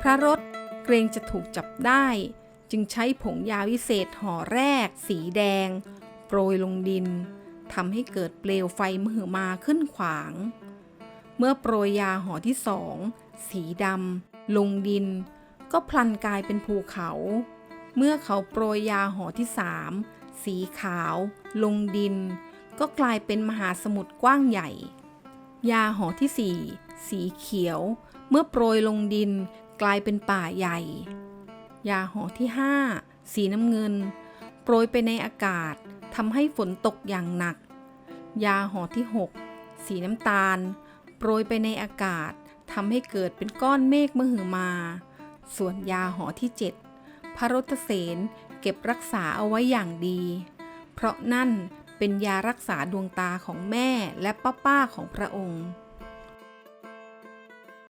พระรถเกรงจะถูกจับได้ จึงใช้ผงยาวิเศษห่อแรก สีแดง โปรยลงดินทำให้เกิดเปลวไฟมหึมาขึ้นขวาง เมื่อโปรยยาห่อที่สองสีดำลงดิน ก็พลันกลายเป็นภูเขา เมื่อเขาโปรยยาห่อที่สามสีขาว ลงดิน ก็กลายเป็นมหาสมุทรกว้างใหญ่ ยาห่อที่สี่สีเขียว เมื่อโปรยลงดิน กลายเป็นป่าใหญ่ ยาห่อที่ห้าสีน้ำเงิน โปรยไปในอากาศทำให้ฝนตกอย่างหนัก ยาห่อที่หกสีน้ำตาล โปรยไปในอากาศทำให้เกิดเป็นก้อนเมฆมหึมา ส่วนยาห่อที่เจ็ดพระรถเสนเก็บรักษาเอาไว้อย่างดี เพราะนั่นเป็นยารักษาดวงตาของแม่และป้าป้าๆของพระองค์